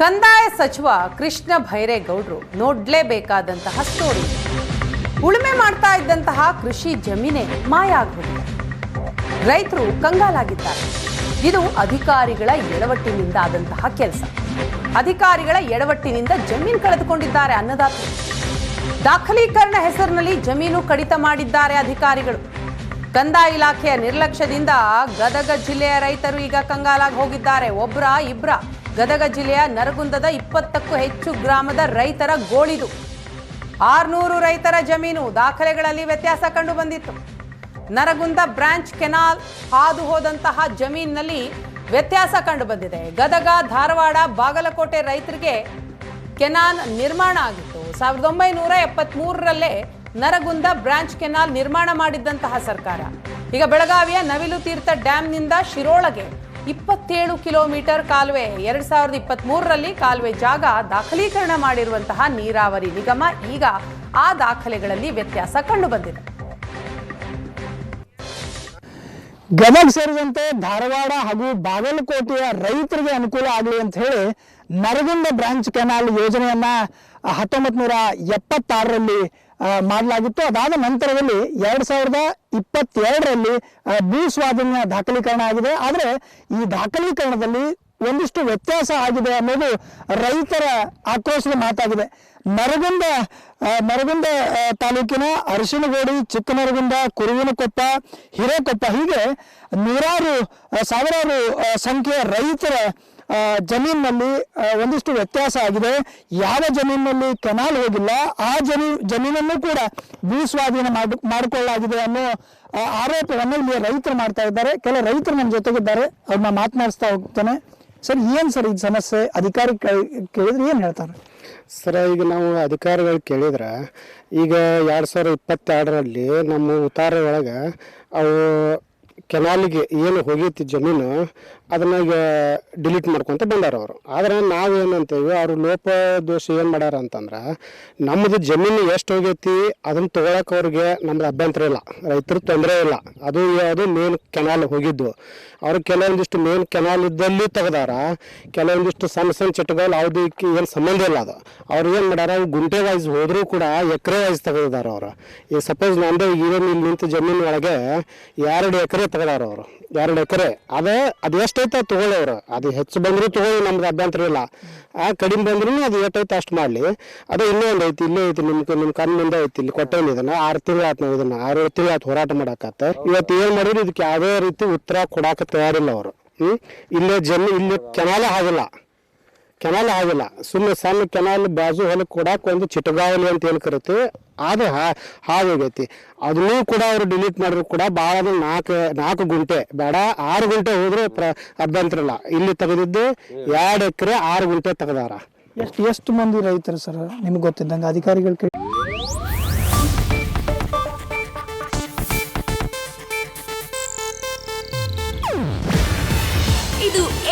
ಕಂದಾಯ ಸಚಿವ ಕೃಷ್ಣ ಭೈರೇಗೌಡರು ನೋಡ್ಲೇಬೇಕಾದಂತಹ ಸ್ಟೋರಿ ಉಳುಮೆ ಮಾಡ್ತಾ ಇದ್ದಂತಹ ಕೃಷಿ ಜಮೀನೇ ಮಾಯ ಆಗ್ಬಿಟ್ಟಿದೆ ರೈತರು ಕಂಗಾಲಾಗಿದ್ದಾರೆ. ಇದು ಅಧಿಕಾರಿಗಳ ಎಡವಟ್ಟಿನಿಂದ ಆದಂತಹ ಕೆಲಸ. ಅಧಿಕಾರಿಗಳ ಎಡವಟ್ಟಿನಿಂದ ಜಮೀನು ಕಳೆದುಕೊಂಡಿದ್ದಾರೆ ಅನ್ನದಾತರು. ದಾಖಲೀಕರಣ ಹೆಸರಿನಲ್ಲಿ ಜಮೀನು ಕಡಿತ ಮಾಡಿದ್ದಾರೆ ಅಧಿಕಾರಿಗಳು. ಕಂದಾಯ ಇಲಾಖೆಯ ನಿರ್ಲಕ್ಷ್ಯದಿಂದ ಗದಗ ಜಿಲ್ಲೆಯ ರೈತರು ಈಗ ಕಂಗಾಲಾಗಿ ಹೋಗಿದ್ದಾರೆ. ಒಬ್ರ ಇಬ್ರ ಗದಗ ಜಿಲ್ಲೆಯ ನರಗುಂದದ ಇಪ್ಪತ್ತಕ್ಕೂ ಹೆಚ್ಚು ಗ್ರಾಮದ ರೈತರ ಗೋಳಿದು. ಆರ್ನೂರು ರೈತರ ಜಮೀನು ದಾಖಲೆಗಳಲ್ಲಿ ವ್ಯತ್ಯಾಸ ಕಂಡು ಬಂದಿತ್ತು. ನರಗುಂದ ಬ್ರಾಂಚ್ ಕೆನಾಲ್ ಹಾದು ಹೋದಂತಹ ಜಮೀನಿನಲ್ಲಿ ವ್ಯತ್ಯಾಸ ಕಂಡು ಬಂದಿದೆ. ಗದಗ, ಧಾರವಾಡ, ಬಾಗಲಕೋಟೆ ರೈತರಿಗೆ ಕೆನಾಲ್ ನಿರ್ಮಾಣ ಆಗಿತ್ತು. ಸಾವಿರದ ಒಂಬೈನೂರ ಎಪ್ಪತ್ಮೂರರಲ್ಲೇ ನರಗುಂದ ಬ್ರಾಂಚ್ ಕೆನಾಲ್ ನಿರ್ಮಾಣ ಮಾಡಿದ್ದಂತಹ ಸರ್ಕಾರ. ಈಗ ಬೆಳಗಾವಿಯ ನವಿಲು ತೀರ್ಥ ಡ್ಯಾಂನಿಂದ ಶಿರೋಳಗೆ ಇಪ್ಪತ್ತೇಳು ಕಿಲೋಮೀಟರ್ ಕಾಲುವೆ, ಎರಡ್ ಸಾವಿರದ ಇಪ್ಪತ್ತ್ ಮೂರರಲ್ಲಿ ಕಾಲುವೆ ಜಾಗ ದಾಖಲೀಕರಣ ಮಾಡಿರುವಂತಹ ನೀರಾವರಿ ನಿಗಮ ಈಗ ಆ ದಾಖಲೆಗಳಲ್ಲಿ ವ್ಯತ್ಯಾಸ ಕಂಡು ಬಂದಿದೆ ಗದಗ ಸೇರಿದಂತೆ ಧಾರವಾಡ ಹಾಗೂ ಬಾಗಲಕೋಟೆಯ ರೈತರಿಗೆ ಅನುಕೂಲ ಆಗಲಿ ಅಂತ ಹೇಳಿ ನರಗುಂದ ಬ್ರಾಂಚ್ ಕೆನಾಲ್ ಯೋಜನೆಯನ್ನ ಹತ್ತೊಂಬತ್ ನೂರ ಎಪ್ಪತ್ತಾರರಲ್ಲಿ ಮಾಡಲಾಗಿತ್ತು. ಅದಾದ ನಂತರದಲ್ಲಿ ಎರಡ್ ಸಾವಿರದ ಇಪ್ಪತ್ತೆರಡರಲ್ಲಿ ಭೂ ಸ್ವಾಧೀನ ದಾಖಲೀಕರಣ ಆಗಿದೆ. ಆದರೆ ಈ ದಾಖಲೀಕರಣದಲ್ಲಿ ಒಂದಿಷ್ಟು ವ್ಯತ್ಯಾಸ ಆಗಿದೆ ಅನ್ನೋದು ರೈತರ ಆಕ್ರೋಶದ ಮಾತಾಗಿದೆ. ನರಗುಂದ ಮರಗಿಂದ ತಾಲೂಕಿನ ಅರಶಿನಗೋಡಿ ಚಿಕ್ಕನರಗುಂದ, ಕುರುವಿನಕೊಪ್ಪ, ಹಿರೇಕೊಪ್ಪ ಹೀಗೆ ನೂರಾರು ಸಾವಿರಾರು ಸಂಖ್ಯೆಯ ರೈತರ ಜಮೀನಿನಲ್ಲಿ ಒಂದಿಷ್ಟು ವ್ಯತ್ಯಾಸ ಆಗಿದೆ. ಯಾವ ಜಮೀನಿನಲ್ಲಿ ಕೆನಾಲ್ ಹೋಗಿಲ್ಲ, ಆ ಜಮೀ, ಜಮೀನನ್ನು ಕೂಡ ಭೂ ಸ್ವಾಧೀನ ಮಾಡಿ, ಮಾಡಿಕೊಳ್ಳಲಾಗಿದೆ ಅನ್ನೋ ಆರೋಪವನ್ನು ಇಲ್ಲಿ ರೈತರು ಮಾಡ್ತಾ ಇದ್ದಾರೆ. ಕೆಲ ರೈತರು ನಮ್ಮ ಜೊತೆಗಿದ್ದಾರೆ, ಅವ್ರನ್ನ ಮಾತನಾಡಿಸ್ತಾ ಹೋಗ್ತಾನೆ. ಸರ್, ಏನ್ ಸರ್ ಇದು ಸಮಸ್ಯೆ? ಅಧಿಕಾರಿ ಕೇಳಿ- ಕೇಳಿದ್ರೆ ಏನು ಹೇಳ್ತಾರೆ? ಸರ್, ಈಗ ನಾವು ಅಧಿಕಾರಿಗಳು ಕೇಳಿದ್ರೆ, ಈಗ ಎರಡು ಸಾವಿರದ ಇಪ್ಪತ್ತೆರಡರಲ್ಲಿ ನಮ್ಮ ಉತ್ತಾರ ಒಳಗೆ ಅವು ಕೆನಾಲಿಗೆ ಏನು ಹೋಗೈತಿ ಜಮೀನು ಅದನ್ನ ಈಗ ಡಿಲೀಟ್ ಮಾಡ್ಕೊತ ಬಂದಾರ ಅವರು. ಆದ್ರೆ ನಾವು ಏನಂತೇವಿ ಅವರು ಲೋಪ ದೋಷ ಏನು ಮಾಡ್ಯಾರ ಅಂತಂದ್ರೆ ನಮ್ಮದು ಜಮೀನು ಎಷ್ಟು ಹೋಗೈತಿ ಅದನ್ನ ತೊಗೊಳಕ್ಕೆ ಅವ್ರಿಗೆ ನಮ್ದು ಅಭ್ಯಂತರ ಇಲ್ಲ. ರೈತರ ತೊಂದರೆ ಇಲ್ಲ. ಅದು ಅದು ಮೇನ್ ಕೆನಾಲ್ ಹೋಗಿದ್ದು. ಅವ್ರು ಕೆಲವೊಂದಿಷ್ಟು ಮೇನ್ ಕೆನಾಲ್ ಇದ್ದಲ್ಲಿ ತೆಗ್ದಾರ, ಕೆಲವೊಂದಿಷ್ಟು ಸಣ್ಣ ಸಣ್ಣ ಚಟಗಳು ಯಾವುದಕ್ಕೆ ಏನು ಸಂಬಂಧ ಇಲ್ಲ ಅದು. ಅವ್ರು ಏನು ಮಾಡ್ಯಾರ, ಗುಂಟೆ ವೈಸ್ ಹೋದ್ರೂ ಕೂಡ ಎಕರೆ ವೈಸ್ ತೆಗೆದಿದ್ದಾರೆ ಅವರು. ಈಗ ಸಪೋಸ್ ನಂದು ಈಗ ಇಲ್ಲಿ ನಿಂತ ಜಮೀನು ಒಳಗೆ, ಎರಡು ಎಕರೆ ತೆಗೆದಾರ ಅವರು. ಎರಡು ಎಕರೆ. ಅದೇ, ಅದು ಎಷ್ಟೈತೆ ಅದು ಅದು ಹೆಚ್ಚು ಬಂದರೂ ತಗೊಳ್ಳಿ, ನಮ್ದು ಅಭ್ಯಂತರ ಇಲ್ಲ. ಆ ಕಡಿಮೆ ಬಂದ್ರೂ ಅದು ಎಷ್ಟೈತೆ ಅಷ್ಟು ಮಾಡಲಿ. ಅದು ಇನ್ನೂ ಒಂದು ಐತಿ ಇಲ್ಲೇ ಐತಿ ನಿಮ್ಮ ನಿಮ್ಮ ಕಣ್ಣು ಮುಂದೆ ಐತಿ ಇಲ್ಲಿ ಕೊಟ್ಟೇನು ಇದನ್ನ. ಆರು ತಿಂಗಳು ಆಯ್ತು ನಾವು ಇದನ್ನ. ಆರು ತಿಂಗಳು ಆತು ಹೋರಾಟ ಮಾಡಾಕತ್ತ. ಇವತ್ತು ಏನು ಮಾಡಿದ್ರು, ಇದಕ್ಕೆ ಯಾವುದೇ ರೀತಿ ಉತ್ತರ ಕೊಡಾಕ ತಯಾರಿಲ್ಲ ಅವರು. ಹ್ಮ್? ಇಲ್ಲೇ ಜನ ಇಲ್ಲಿ ಕೆನಾಲೇ ಆಗಿಲ್ಲ. ಕೆನಾಲ್ ಆಗಿಲ್ಲ. ಸುಮ್ಮನೆ ಸಣ್ಣ ಕೆನಾಲ್ ಬಾಜು ಹೊಲ ಕೂಡ ಒಂದು ಚಿಟಗಾವಲಿ ಅಂತ ಏನು ಕರಿತೀವಿ ಅದು ಹಾಗೋಗೈತಿ ಅದನ್ನೂ ಕೂಡ ಅವರು ಡಿಲೀಟ್ ಮಾಡಿದ್ರು ಕೂಡ ಭಾಳ ಅಂದ್ರೆ ನಾಲ್ಕು ನಾಲ್ಕು ಗುಂಟೆ. ಬೇಡ ಆರು ಗುಂಟೆ ಹೋದ್ರೆ ಪ್ರ ಅಭ್ಯಂತರ ಇಲ್ಲ ಇಲ್ಲಿ ತೆಗೆದಿದ್ದು ಎರಡು ಎಕರೆ ಆರು ಗುಂಟೆ ತೆಗೆದಾರ. ಎಷ್ಟು ಎಷ್ಟು ಮಂದಿ ರೈತರು ಸರ್ ನಿಮ್ಗೆ ಗೊತ್ತಿದ್ದಂಗೆ? ಅಧಿಕಾರಿಗಳು